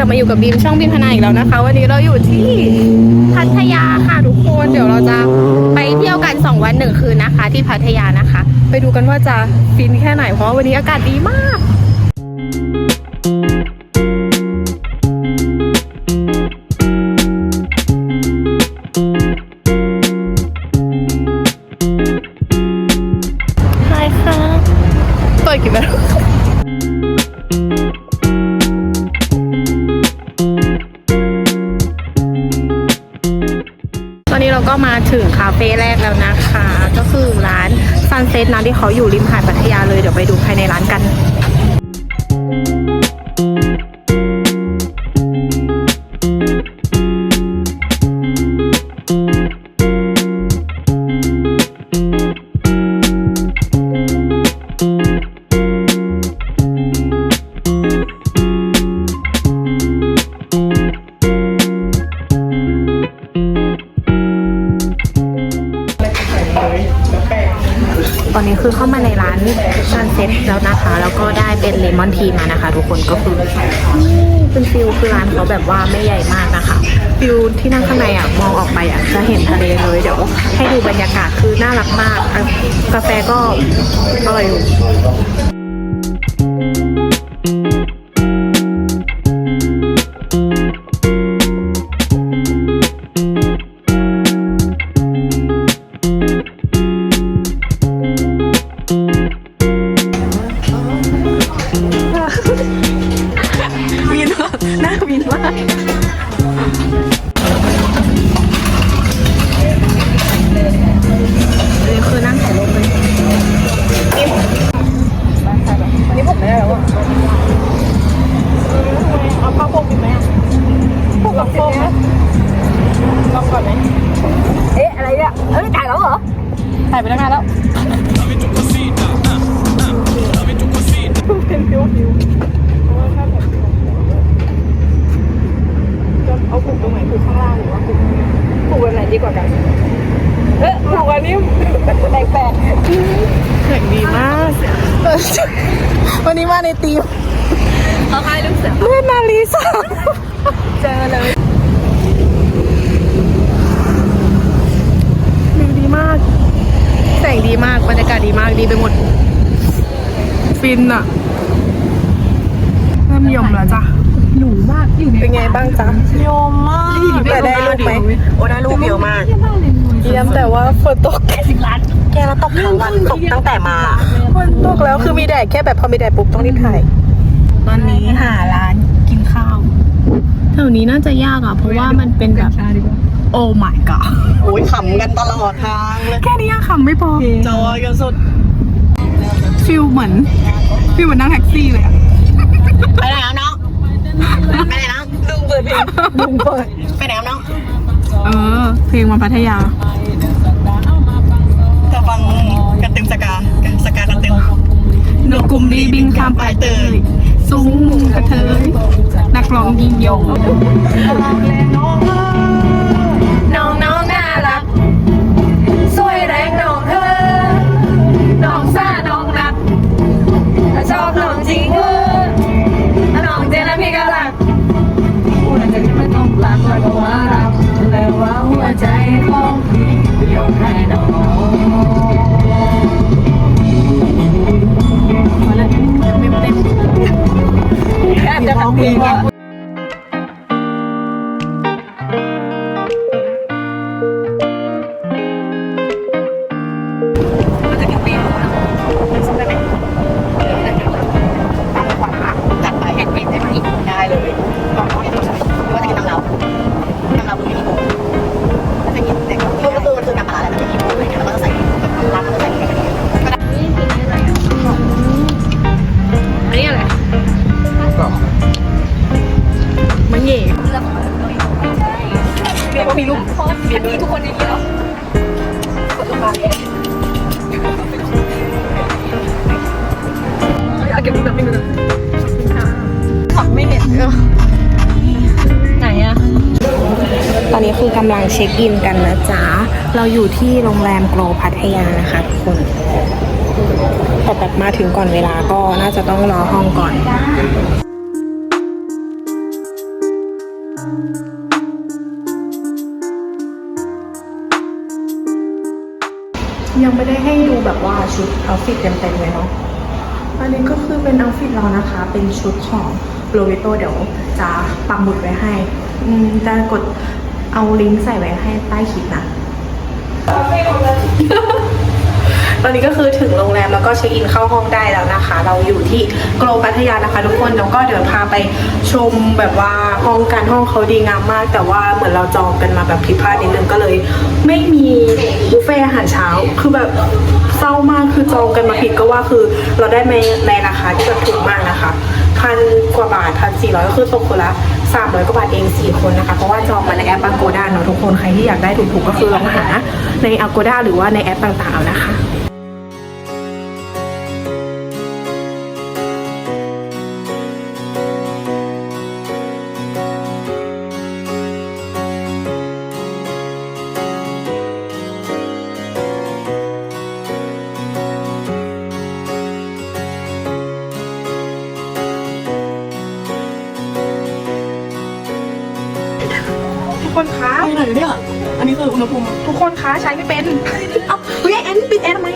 ลับมาอยู่กับบีมช่องบีมพนาอีกแล้วนะคะ วันนี้เราอยู่ที่พัทยาค่ะทุกคนเดี๋ยวเราจะไปเที่ยวกัน 2 วันหนึ่งคืนนะคะ ที่พัทยานะคะ ไปดูกันว่าจะฟินแค่ไหนเพราะวันนี้อากาศดีมาก ทีมานะคะ ทุกคนก็คือเป็นฟิลคือร้านเขาแบบว่าไม่ใหญ่มากนะคะฟิลที่นั่งข้างในอะมองออกไปอะจะเห็นทะเลเลยเดี๋ยวให้ดูบรรยากาศคือน่ารักมาก กาแฟก็อร่อยอยู่ ตรงไหนผูกข้างล่างหรือว่าผูกผูกแบบไหนดีกว่ากัน เอ๊ะผูกอันนี้แปลกแปลกแข็งดีมาก วันนี้มาในทีมเขาให้ลูกเสือเล่นนาลีสามเจอเลยวิวดีมาก แสงดีมาก บรรยากาศดีมากดีไปหมด ฟินอะเริ่มยมแล้วจ้ะ หนูมากอยู่ในเป็นไงบ้างจ๊ะยมมากแต่ได้รูปไหมโอ้ได้รูปเยอะมากเยี่ยมแต่ว่าฝนตกสิบล้านแกแล้วตกทั้งวันตกตั้งแต่มาฝนตกแล้วคือมีแดดแค่แบบพอมีแดดปุ๊บต้องรีบถ่ายตอนนี้หาร้านกินข้าวแถวนี้น่าจะยากอะเพราะว่ามันเป็นแบบโอ้ my god โอ้ยขำกันตลอดทางเลยแค่นี้ยังขำไม่พอจอยกันสุดฟิลเหมือนฟิลเหมือนนั่งแท็กซี่เลยอะ ไปไหนแล้วลุงเปิดเพลงลุงเปิดไปไหนแล้วน้องเออ เพลงมาพัทยาจะฟังกันตึงสกากันสกากันตึงนกกลุ่มดีบินข้ามไปเตยซุ้มกระเทยนักร้องยิงยง เรียกว่ามีลูกมีทุกคนในนี้เหรออยากเก็บรูปแบบนี้เลยขับไม่เห็นไหนอะตอนนี้คือกำลังเช็คอินกันนะจ๊ะ เราอยู่ที่โรงแรมโกลพัทยานะคะทุกคนแต่แบบมาถึงก่อนเวลาก็น่าจะต้องรอห้องก่อน ยังไม่ได้ให้ดูแบบว่าชุดเอาฟิตเต็มๆเลยเนาะอันนี้ก็คือเป็นเอาฟิตเรานะคะ เป็นชุดของโลเวโตเดี๋ยวจะปักหมุดไว้ให้จะกดเอาลิงก์ใส่ไว้ให้ใต้คลิปนะ ตอนนี้ก็คือถึงโรงแรมแล้วก็เช็คอินเข้าห้องได้แล้วนะคะ เราอยู่ที่โกลพัทยานะคะทุกคนแล้วก็เดี๋ยวพาไปชมแบบว่าห้องการห้องเขาดีงามมาก แต่ว่าเหมือนเราจองกันมาแบบผิดพลาดนิดนึงก็เลย ไม่มีบุฟเฟ่อาหารเช้าคือแบบเศร้ามากคือจองกันมาผิดก็ว่าคือเราได้ในในราคาที่แบบถูกมากนะคะพันกว่าบาทพันสี่ร้อยก็คือตกคนละสามร้อยกว่าบาทเองสี่คนนะคะ เพราะว่าจองมาในแอป Agoda เนาะทุกคนใครที่อยากได้ถูกๆก็คือลองหาใน Agoda หรือว่าในแอปต่างๆนะคะ อันนี้คืออุณหภูมิทุกคนคะใช้ไม่เป็นเอ้าเฮ้ยแอนปิดแอนทำไม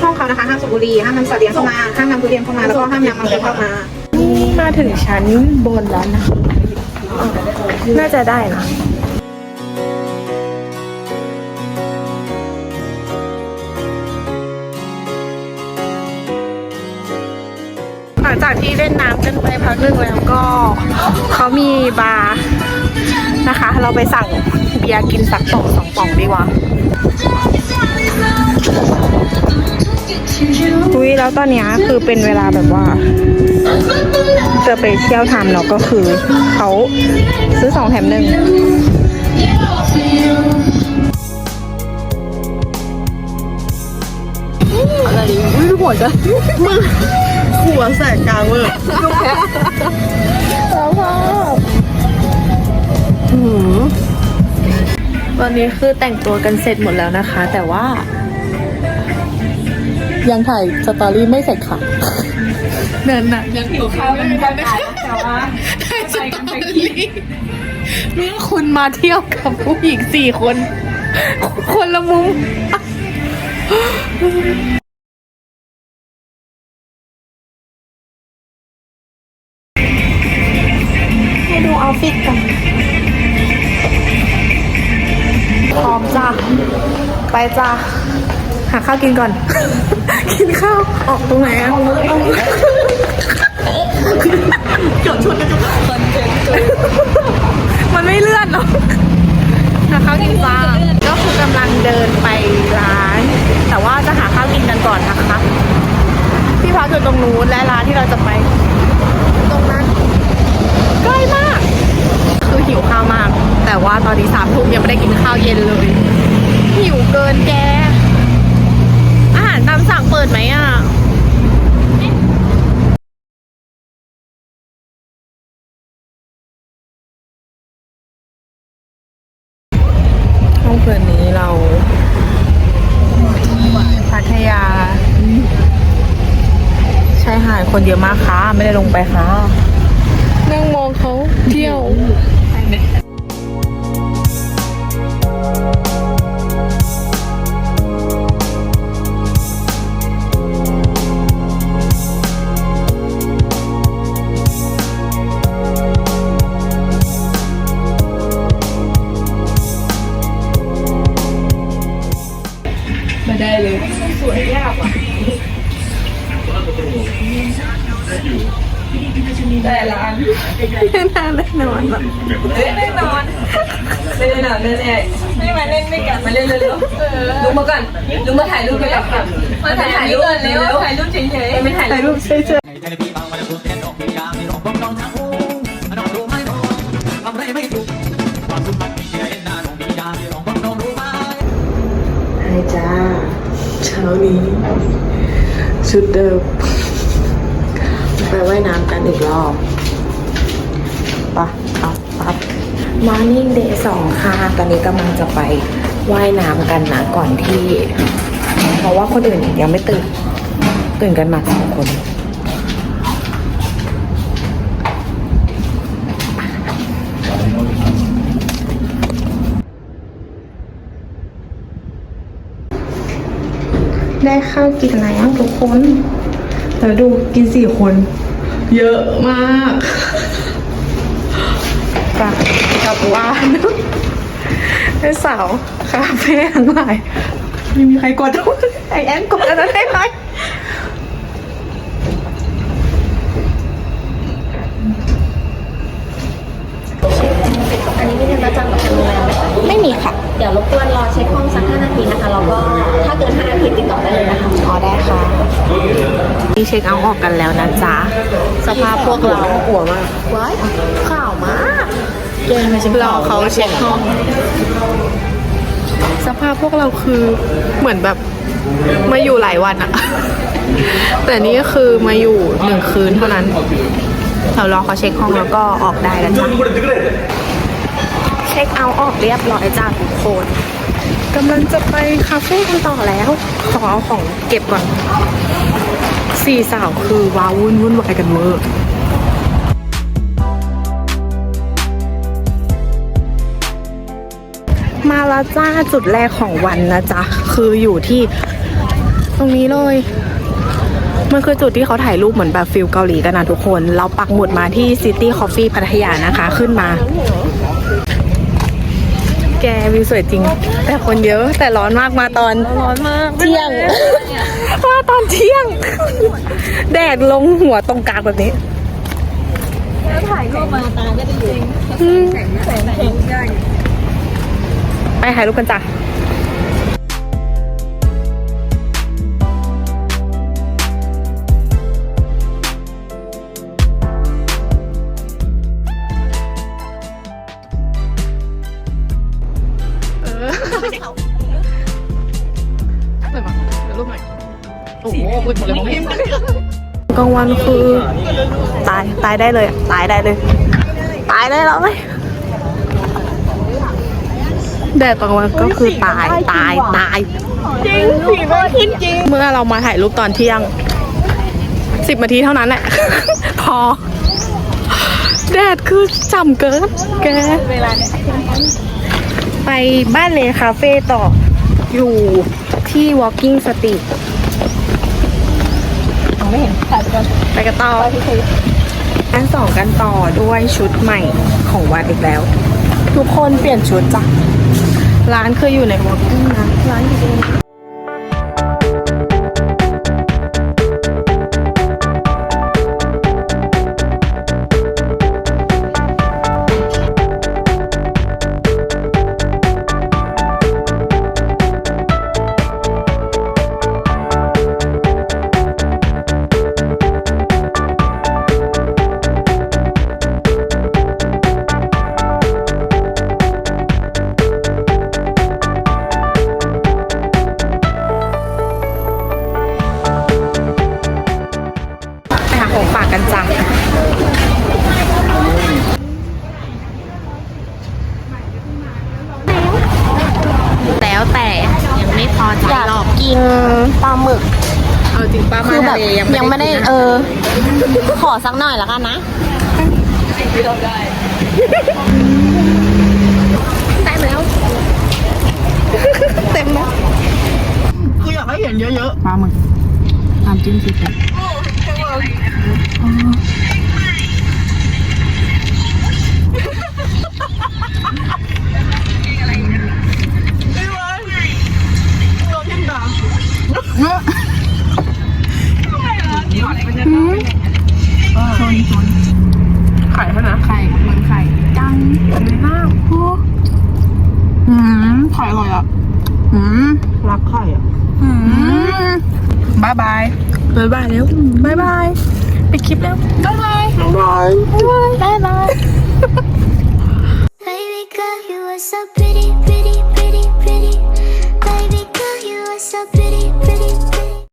ห้องเขานะคะห้ามสูบบุหรี่ห้ามนำสัตว์เลี้ยงเข้ามาห้ามนำทุเรียนเข้ามาแล้วก็ห้ามนำมังคุดเข้ามานี่มาถึงชั้นบนแล้วนะคะน่าจะได้นะหลังจากที่เล่นน้ำกันไปพักหนึ่งแล้วก็เขามีบาร์ นะคะ เราไปสั่งเบียร์กินสักป่องสองป่องดีกว่าอุ้ยแล้วตอนนี้คือเป็นเวลาแบบว่า จะไปเที่ยวทำเนาะก็คือเขาซื้อสองแถมหนึ่งอะไรอุ้ยหัวจะมึงหัวแสกกลางเวอร์แล้ ตอนนี้คือแต่งตัวกันเสร็จหมดแล้วนะคะ แต่ว่า ยังถ่ายสตอรี่ไม่เสร็จค่ะเนินน่ะยังหิวข้าวยังไม่ได้แต่ว่าใส่กันไปทีเมื่อคุณมาเที่ยวกับผู้หญิงสี่คน คนละมุมให้ดูเอาฟิตกัน ไปจ้าหาข้าวกินก่อน กินข้าว ออกตรงไหนอะจดชุดมันไม่เลื่อนเนาะหาข้าวกินจ้าก็คือกำลังเดินไปร้าน แต่ว่าจะหาข้าวกินกันก่อนนะคะ ที่พักอยู่ตรงนู้นและร้านที่เราจะไป ตรงนั้นใกล้มาก คือหิวข้าวมาก แต่ว่าตอนนี้สามทุ่มยังไม่ได้กินข้าวเย็นเลย หิวเกินแก อาหารตามสั่งเปิดไหมอะห้องคืนนี้เราพัทยาชายหาดคนเยอะมากค่ะ ไม่ได้ลงไปค่ะ แต่ร้านน่าแน่นอนแบบแน่นอนไม่ได้นอนเล่นแอกไม่มาเล่นไม่กลับมาเล่นเร็วๆลุกมาก่อนลุกมาถ่ายรูปไปแล้วมาถ่ายรูปเร็วถ่ายรูปเฉยๆไม่ถ่ายถ่ายรูรูปปเฉยใช้านี้ ชุดเดิมไปว่ายน้ำกันอีกรอบปะเอาปั๊บ Morning Day สองค่ะ ตอนนี้กำลังจะไปว่ายน้ำกันนะก่อนที่ เพราะว่าคนอื่นยังไม่ตื่น ตื่นกันมาสองคน ได้ข้าวกินแล้วทุกคนเดี๋ยวดูกินสี่คน เยอะมากปะกับวานไอ้สาวคาเฟ่ทั้งหลายไม่มีใครกดด้วยไอแอนกดอันนั้นได้ไหมอันนี้ไม่ได้มาจังกับทางโรงแรมไหมคะไม่มีค่ะ เดี๋ยวรบกวนรอเช็คห้องสัก5นา ทีนะคะแล้วก็ถ้าเกิน5นาทีติดต่อได้เลยนะคะอ๋อได้ค่ะนี่เช็คเอาท์ออกกันแล้วนะจ๊ะ สภาพพวกเราหัวมากว้ายข่าวมากรอเขาเช็คห้อง สภาพพวกเราคือเหมือนแบบมาอยู่หลายวันอะ แต่นี่ก็คือมาอยู่หนึ่งคืนเท่านั้นเดี๋ยวรอเขาเช็คห้องแล้วก็ออกได้แล้วจ้ะ เช็คเอาท์ออกเรียบร้อยจ้าทุกคน กำลังจะไปคาเฟ่กันต่อแล้ว ขอเอาของเก็บก่อน สี่สาวคือว้าวุ่นวุ่นวายกันเวอร์มาแล้วจ้าจุดแรกของวันนะจ๊ะ คืออยู่ที่ตรงนี้เลย มันคือจุดที่เขาถ่ายรูปเหมือนแบบฟิลเกาหลีกันนะทุกคน เราปักหมุดมาที่ City Coffee พัทยานะคะ ขึ้นมา แกวิวสวยจริง แต่คนเยอะแต่ร้อนมากมาตอนร้อนมากเที่ยงมาตอนเที่ยง แดดลงหัวตรงกลางแบบนี้ไปถ่ายรูปกันจ้ะ ลางวันคือ ตายตายได้เลยอะตายได้เลย ตายได้แล้วไหมแดดกลางวันก็คือตายตายตายจริงผีไม่คิดจริง เมื่อเรามาถ่ายรูปตอนเที่ยงสิบนาทีเท่านั้นแหละ พอ แดดคือจ่ำเกินแกเวลาไปบ้านเลคาเฟ่ต่ออยู่ที่ Walking Street ไม่เห็นไปกันต่ออันสองกันต่อด้วยชุดใหม่ของวันอีกแล้ว ทุกคนเปลี่ยนชุดจ้ะร้านคืออยู่ในวอลกิ้งนะร้านอยู่ตรงนี้ อสักหน่อยแล้วกันนะได้แล้ว เต็มแล้วคืออยากให้เห็นเยอะปลาหมึกตามจิ้มซีฟู้ด ไข่เท่านะไข่เหมือนไข่จังเลยมากโอ้อืมไข่อร่อยอะ อืมรักไข่อะ อืมบายบายบายบายแล้วบายบายไปดคลิปแล้วบายบายบายบายบาย Baby girl, you are so pretty, pretty, pretty, pretty. Baby girl, you are so pretty,